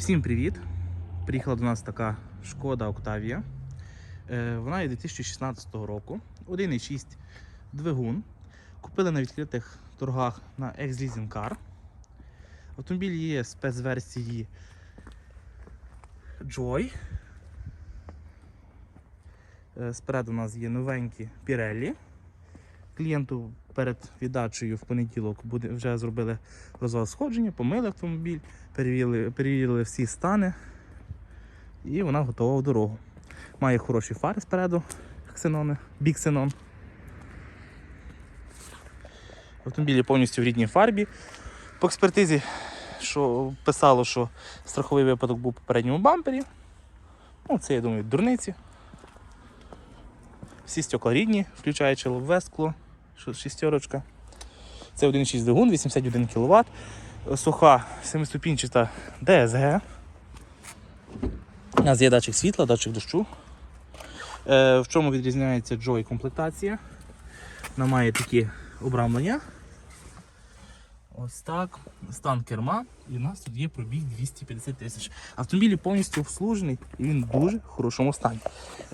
Всім привіт! Приїхала до нас така шкода Октавія. Е, Вона є 2016 року. 1,6 двигун. Купили на відкритих торгах на Car. Автомобіль є спецверсії Joy. Е, Спереду у нас є новенькі Pirelli. Клієнту перед віддачею в понеділок вже зробили розвал сходження, помили автомобіль, перевірили, перевірили всі стани і вона готова в дорогу. Має хороші фари спереду, ксенони, біксенон. Автомобілі повністю в рідній фарбі. По експертизі що писало, що страховий випадок був у попередньому бампері. Ну, це, я думаю, дурниці. Всі стекла рідні, включаючи лобове скло, шістерочка. Це 1,6 двигун, 81 кВт. Суха 7-ступінчата DSG. У нас є датчик світла, датчик дощу. Е, в чому відрізняється Joy комплектація? Вона має такі обрамлення. Ось так. Стан керма. І у нас тут є пробіг 250 тисяч. Автомобіль повністю обслужений і він в дуже хорошому стані.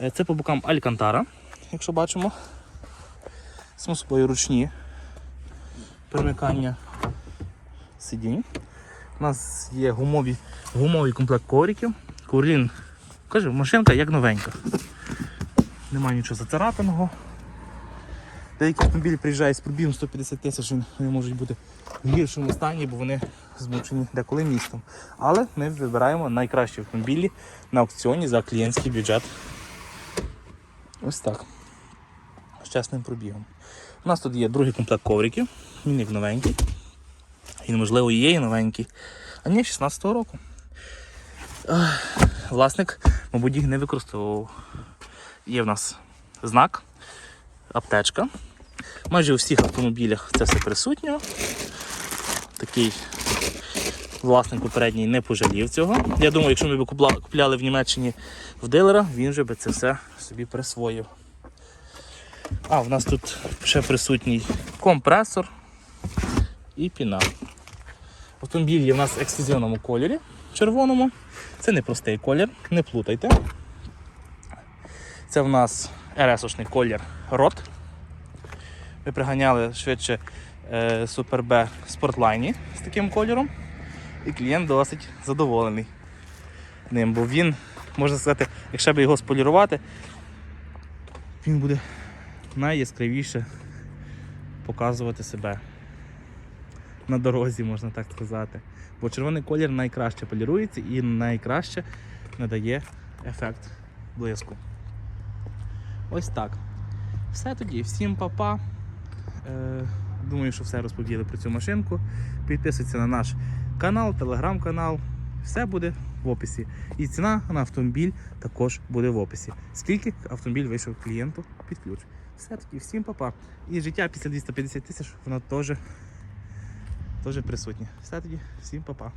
Е, Це по бокам Алькантара, якщо бачимо. Само собою ручні перемикання сидінь. У нас є гумові, гумовий комплект ковриків. Курлін. Каже, машинка як новенька. Немає нічого зацарапаного. Деякі автомобілі приїжджають з пробігом 150 тисяч, вони можуть бути в гіршому стані, бо вони змучені деколи містом. Але ми вибираємо найкращі автомобілі на аукціоні за клієнтський бюджет. Ось так. Чесним пробігом. У нас тут є другий комплект ковриків, він як новенький. Він, можливо, і є і новенький. А ні, 16-го року. Власник, мабуть, їх не використовував. Є в нас знак, аптечка. Майже у всіх автомобілях це все присутньо. Такий власник попередній не пожалів цього. Я думаю, якщо ми б купляли в Німеччині в дилера, він же би це все собі присвоїв. А, в нас тут ще присутній компресор і піна. Автомобіль є в нас в ексклюзивному кольорі червоному. Це не простий колір, не плутайте. Це в нас РС-очний колір рот. Ми приганяли швидше Super B Sportline з таким кольором. І клієнт досить задоволений ним, бо він, можна сказати, якщо б його сполірувати, він буде найяскравіше показувати себе на дорозі, можна так сказати. Бо червоний колір найкраще полірується і найкраще надає ефект блиску. Ось так. Все тоді, всім па-па. Е, думаю, що все розповіли про цю машинку. Підписуйтесь на наш канал, телеграм-канал. Все буде в описі. І ціна на автомобіль також буде в описі. Скільки автомобіль вийшов клієнту під ключ. Все тоді, всім па-па. І життя після 250 тисяч воно теж, присутнє. Все тоді, всім па-па.